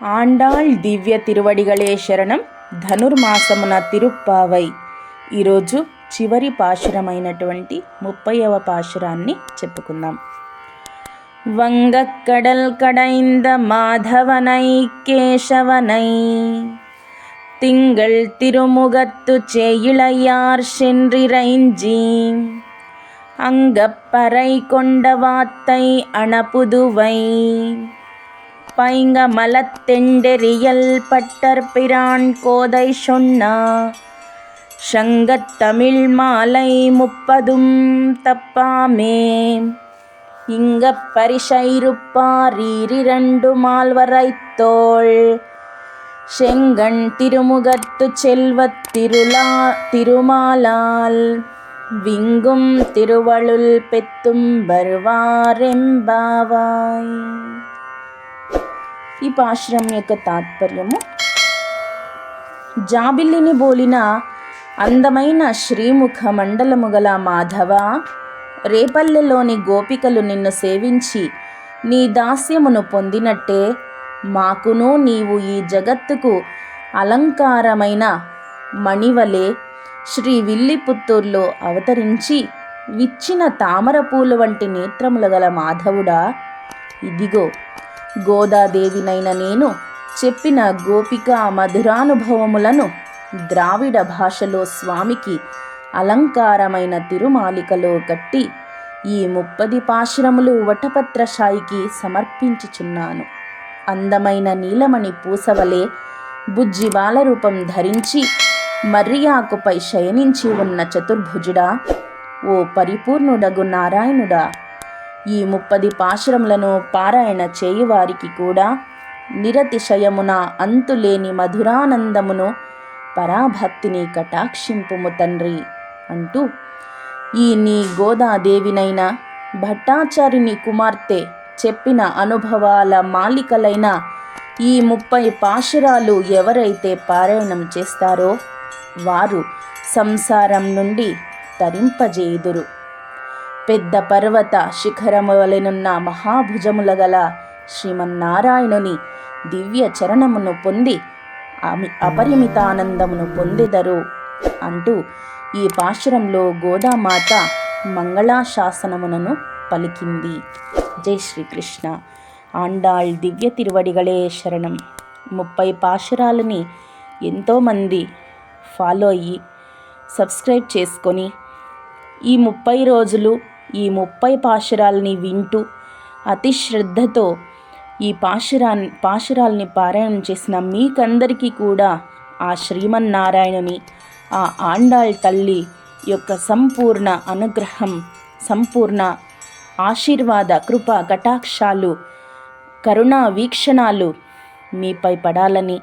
ఆండాళ్ దివ్య తిరువడిగళే శరణం ధనుర్మాసమున తిరుప్పావై ఈరోజు చివరి పాశురమైనటువంటి ముప్పైవ పాశురాన్ని చెప్పుకుందాం వంగక్కడల్ కడైంద మాధవనై కేశవనై திங்கள் திருமுகத்து சேயிழையார் சென்றிரைஞ்சி அங்கப்பறை கொண்ட வாத்தை அணபுதுவை பைங்க மலத்தெண்டெறியல் பட்டற்பிரான் கோதை சொன்னா. சங்கத்தமிழ் மாலை முப்பதும் தப்பாமே. இங்க பரிசைருப்பாரீரிரண்டு மால்வரைத்தோள் செங்கண் திருமுகத்து செல்வத்திருளா திருமாலால். விங்கும் திருவளுள் பெத்தும் வருவாரெம்பாவாய். ఈ పాశ్రం యొక్క తాత్పర్యము. జాబిల్లిని బోలిన అందమైన శ్రీముఖ మండలము గల మాధవ రేపల్లెలోని గోపికలు నిన్ను సేవించి నీ దాస్యమును పొందినట్టే మాకును నీవు ఈ జగత్తుకు అలంకారమైన మణివలే శ్రీ విల్లిపుత్తూర్లో అవతరించి విచ్చిన తామర పూలు వంటి నేత్రములు గల మాధవుడా ఇదిగో గోదాదేవినైన నేను చెప్పిన గోపిక మధురానుభవములను ద్రావిడ భాషలో స్వామికి అలంకారమైన తిరుమాలికలో కట్టి ఈ ముప్పది పాశురములు వటపత్రశాయికి సమర్పించుచున్నాను. అందమైన నీలమణి పూసవలే బుజ్జి బాలరూపం ధరించి మర్రియాకుపై శయనించి ఉన్న చతుర్భుజుడా ఓ పరిపూర్ణుడగు నారాయణుడా ఈ ముప్పది పాశ్రములను పారాయణ చేయువారికి కూడా నిరతిశయమున అంతులేని మధురానందమును పరాభక్తిని కటాక్షింపుము తండ్రి అంటూ ఈ నీ గోదాదేవినైన భట్టాచారిని కుమార్తె చెప్పిన అనుభవాల మాలికలైన ఈ ముప్పై పాశురాలు ఎవరైతే పారాయణం చేస్తారో వారు సంసారం నుండి తరింపజేయుదురు. పెద్ద పర్వత శిఖరము వలెనున్న మహాభుజముల గల శ్రీమన్నారాయణుని దివ్య చరణమును పొంది అమి అపరిమితానందమును పొందెదరు అంటూ ఈ పాశురంలో గోదామాత మంగళాశాసనమునను పలికింది. జై శ్రీకృష్ణ. ఆండాళ్ దివ్య తిరువడిగలే శరణం. ముప్పై పాశురాలని ఎంతోమంది ఫాలో అయ్యి సబ్స్క్రైబ్ చేసుకొని ఈ ముప్పై రోజులు ఈ ముప్పై పాశురాల్ని వింటూ అతి శ్రద్ధతో ఈ పాశురా పాశురాల్ని పారాయణం చేసిన మీకందరికీ కూడా ఆ శ్రీమన్నారాయణుని ఆ ఆండాళ్ తల్లి యొక్క సంపూర్ణ అనుగ్రహం సంపూర్ణ ఆశీర్వాద కృప కటాక్షాలు కరుణా వీక్షణాలు మీపై పడాలని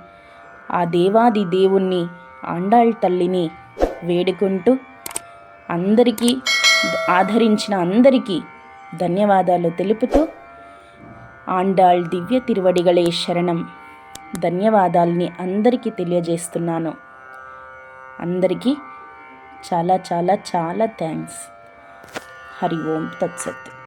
ఆ దేవాది దేవుణ్ణి ఆండాళ్ తల్లిని వేడుకుంటూ అందరికీ ఆదరించిన అందరికీ ధన్యవాదాలు తెలుపుతూ ఆండాళ్ దివ్య తిరువడిగళే శరణం. ధన్యవాదాలని అందరికీ తెలియజేస్తున్నాను. అందరికీ చాలా చాలా చాలా థ్యాంక్స్. హరి ఓం తత్సత్.